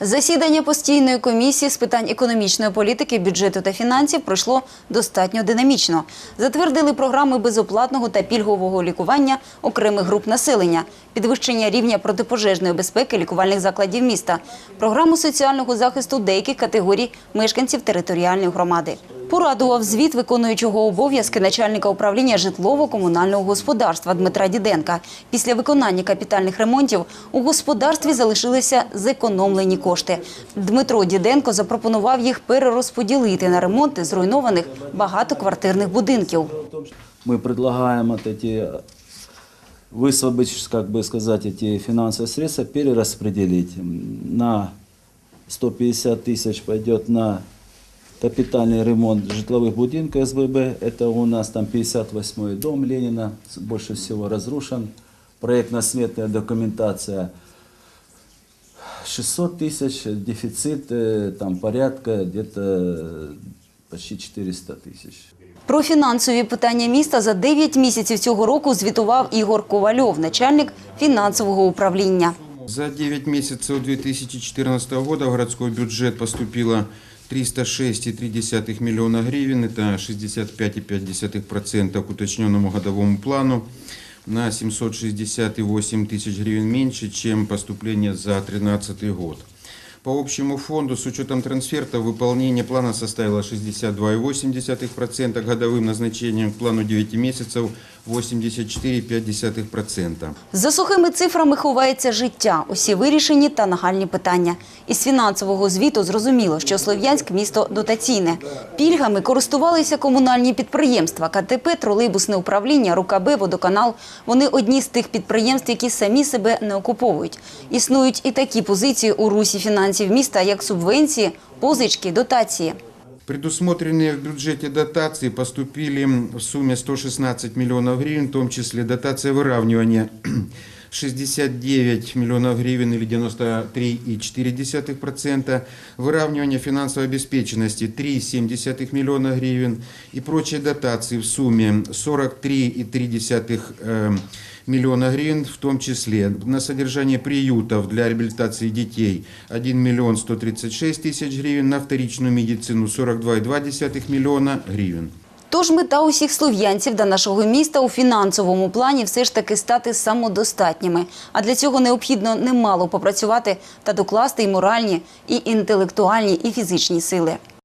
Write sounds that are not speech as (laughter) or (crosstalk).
Засідання постійної комісії з питань економічної політики, бюджету та фінансів пройшло достатньо динамічно. Затвердили програми безоплатного та пільгового лікування окремих груп населення, підвищення рівня протипожежної безпеки лікувальних закладів міста, програму соціального захисту деяких категорій мешканців територіальної громади. Порадував звіт виконуючого обов'язки начальника управління житлово-комунального господарства Дмитра Діденка. Після виконання капітальних ремонтів у господарстві залишилися зекономлені кошти. Дмитро Діденко запропонував їх перерозподілити на ремонти зруйнованих багатоквартирних будинків. Мы предлагаем вот эти высвободить, как бы сказать, эти финансовые средства перераспределить. М, На 150 тысяч пойдет на капитальный ремонт житловых будинков СББ. Это у нас там 58-й дом Ленина, с- больше всего разрушен. Проектно-сметная документация 600 тысяч, дефицит э, там порядка где-то э, почти 400 тысяч. Про фінансові питання міста за 9 місяців цього року звітував Ігор Ковальов, начальник фінансового управління. За 9 месяцев 2014 года в городской бюджет поступило 306,3 миллиона гривен, это 65,5% к уточненному годовому плану, на 768 тысяч гривен меньше, чем поступление за 2013 год. По общему фонду с учетом трансфертов выполнение плана составило 62,8%, годовым назначением к плану 9 месяцев 84,5%. За сухими цифрами ховається життя, усі вирішені та нагальні питання. Із фінансового звіту зрозуміло, що Слов'янськ – місто дотаційне. Пільгами користувалися комунальні підприємства – КТП, тролейбусне управління, РУКБ, водоканал. Вони одні з тих підприємств, які самі себе не окуповують. Існують і такі позиції у русі фінансів міста, як субвенції, позички, дотації. Предусмотренные в бюджете дотации поступили в сумме 116 миллионов гривен, в том числе дотация выравнивания (clears throat) 69 миллионов гривен или 93,4%, выравнивание финансовой обеспеченности 3,7 миллиона гривен и прочие дотации в сумме 43,3 э, миллиона гривен, в том числе на содержание приютов для реабилитации детей 1 миллион 136 тысяч гривен, на вторичную медицину 42,2 миллиона гривен. Тож мета усіх слов'янців та нашого міста у фінансовому плані все ж таки стати самодостатніми. А для цього необхідно немало попрацювати та докласти і моральні, і інтелектуальні, і фізичні сили.